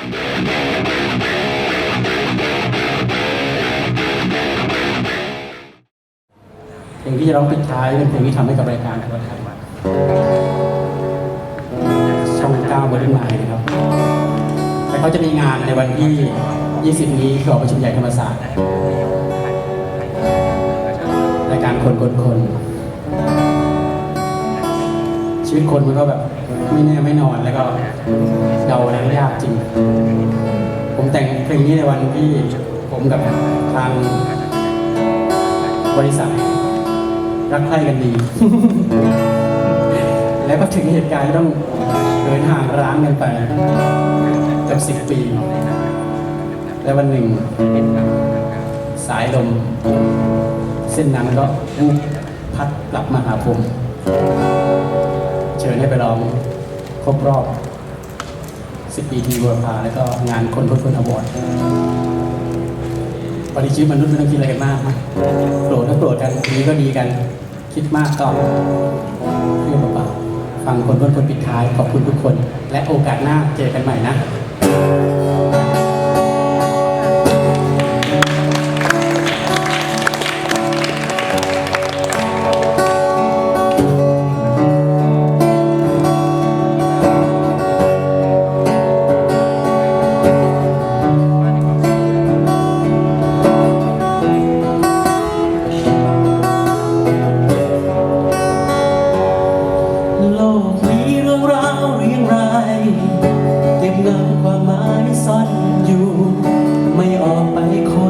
เพลงที่จะร้องปิดท้ายเป็นเพลงที่ทำให้กับรายการโทรทัศน์ช่องเก้าบริมายนะครับ แต่เขาจะมีงานในวันที่ 20 นี้คือหอประชุมใหญ่ธรรมศาสตร์รายการคนคนคน ชีวิตคนมันก็แบบไม่แน่ไม่นอนแล้วก็เดาอะไรยากจริง ผมแต่งเพลงนี้ในวันที่ผมกับทางบริษัทรักใคร่กันดี แล้วก็ถึงเหตุการณ์ที่ต้องเดินห่างร้างกันไปเกือบสิบปี และวันหนึ่ง สายลม เส้นนั้นก็พัดกลับมาหาผม เชิญให้ไปร้องครบรอบ 10 ปีทีเวิร์พาแล้วก็งานคนคนคนอวอร์ดตอนนี้ชีวิตมนุษย์ไม่ต้องคิดอะไรกันมากนะโกรธก็โกรธกันดีก็ดีกัน คิดมากก็เรื่องเปล่าๆฟังคนคนคนปิดท้ายขอบคุณทุกคน และโอกาสหน้าเจอกันใหม่นะ หมายซ่อนอยู่ ไม่ออกไปคน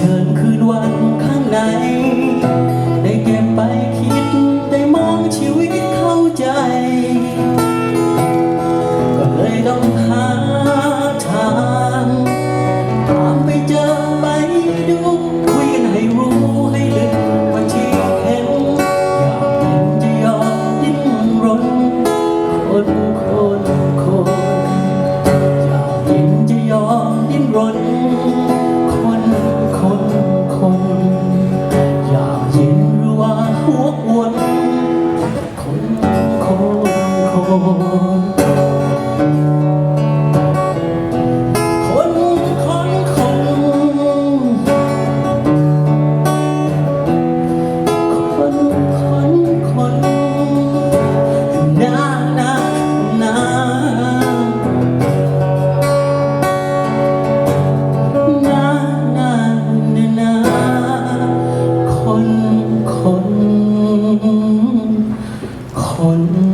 ชิญคืนวันข้างใน ได้เก็บไปคิดได้มองชีวิตเข้าใจ ก็เลยต้องหาทางตามไปเจอไปดู คุยกันให้รู้ให้ลึกว่าที่เห็น อยากเห็นจะยอมดิ้นรนคนคนคนอยากเห็นจะยอมดิ้นรนคน คนคนคน